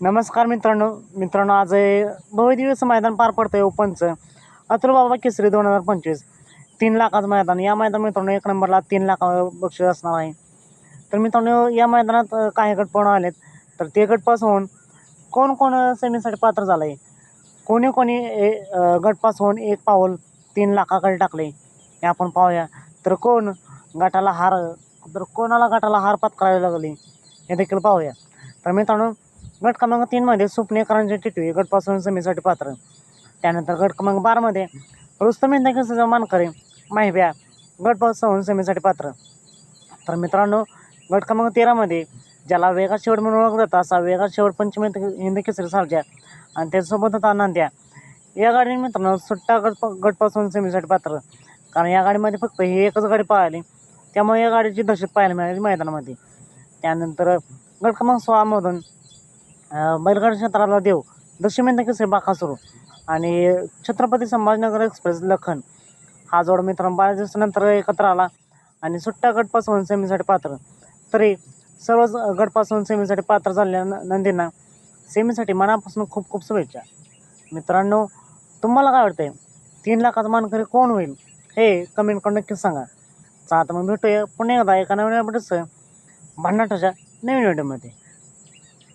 नमस्कार मित्रांनो. मित्रांनो आज आहे मैदान पार पडतं आहे ओपनचं. अतुल बाबा केसरी दोन हजार पंचवीस. तीन लाखाचं मैदान. या मैदान मित्रांनो एक नंबरला तीन लाख बक्षीस असणार आहे. तर मित्रांनो या मैदानात काही गटपण आलेत. तर ते गटपास होऊन कोण कोण सेमीसाठी पात्र झालं आहे कोणी कोणी ए होऊन एक पाऊल तीन लाखाकडे टाकले. हे आपण पाहूया. तर कोण गटाला हार तर कोणाला गटाला हार पत्करावी लागली हे देखील पाहूया. तर मित्रांनो गट क्रमांक तीनमध्ये सुपणेकरांचे टिटवी गटपासून समीसाठी पात्र. त्यानंतर गट क्रमांक बारामध्ये रुस्तम इंदाकेचा मानकरे माहिब्या गटपासून समीसाठी पात्र. तर मित्रांनो गट क्रमांक तेरामध्ये ज्याला वेगा शेवट म्हणून ओळखलं जातं असा वेगा शेवट पंचमी हिंद केसरी सारख्या आणि त्याच्यासोबत होता नांद्या. या गाडीने मित्रांनो सुट्टा गट गटपासून सेमीसाठी पात्र. कारण या गाडीमध्ये फक्त ही एकच गाडी पाहिली त्यामुळे या गाडीची दहशत पाहायला मिळाली मैदानामध्ये. त्यानंतर गट क्रमांक सोळामधून बैलगाडी क्षेत्राला देव दशमिंद केसरी बाकासुरू आणि छत्रपती संभाजीनगर एक्सप्रेस लखन. हा जोड मित्रांनो बऱ्याच दिवसानंतर एकत्र आला आणि सुट्टा गटपासून सेमीसाठी पात्र. तरी सर्वच गटपासून सेमीसाठी पात्र झालेल्या न- नंदींना सेमीसाठी मनापासून खूप खूप शुभेच्छा. मित्रांनो तुम्हाला काय वाटतंय? तीन लाखाचा मानकरी कोण होईल? हे कमेंट करून नक्कीच सांगा. चला आता मग भेटूया पुन्हा एकदा एका नवीन अपडेट्स भन्नाटाच्या नवीन व्हिडिओमध्ये